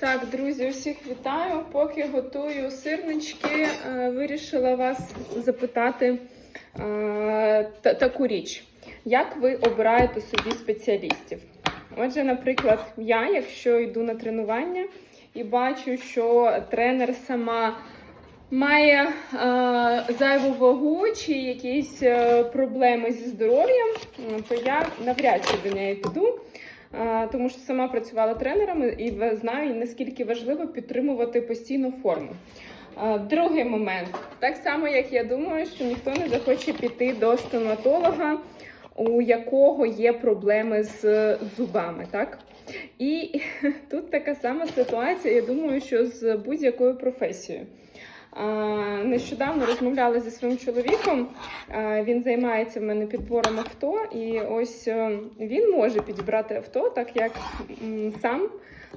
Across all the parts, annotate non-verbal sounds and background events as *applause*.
Так, друзі, усіх вітаю. Поки готую сирнички, е, вирішила вас запитати е, таку річ. Як ви обираєте собі спеціалістів? Отже, наприклад, я, якщо йду на тренування і бачу, що тренер сама має е, зайву вагу чи якісь проблеми зі здоров'ям, то я навряд чи до неї піду. Тому що сама працювала тренерами і знаю, наскільки важливо підтримувати постійну форму. Другий момент. Так само, як я думаю, що ніхто не захоче піти до стоматолога, у якого є проблеми з зубами, так? І *laughs* тут така сама ситуація, я думаю, що з будь-якою професією. Нещодавно розмовляла зі своїм чоловіком. Він займається в мене підбором авто, і ось е, він може підібрати авто, так як сам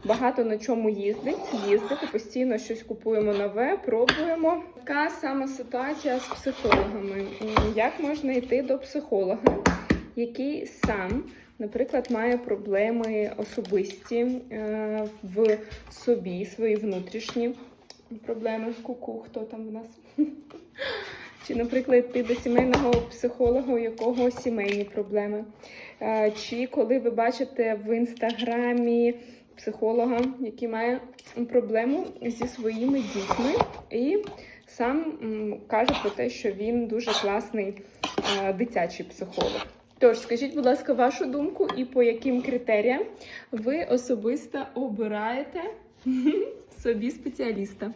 багато на чому їздить, і постійно щось купуємо нове, пробуємо. Така сама ситуація з психологами. Як можна йти до психолога, який сам, наприклад, має проблеми особисті е, в собі, свої внутрішні проблеми ку-ку, хто там в нас? Чи, наприклад, йти до сімейного психолога, у якого сімейні проблеми. Е, Чи коли ви бачите в інстаграмі психолога, який має проблему зі своїми дітьми, і сам каже про те, що він дуже класний е, дитячий психолог. Тож, скажіть, будь ласка, вашу думку і по яким критеріям ви особисто обираєте *laughs* собі спеціаліста?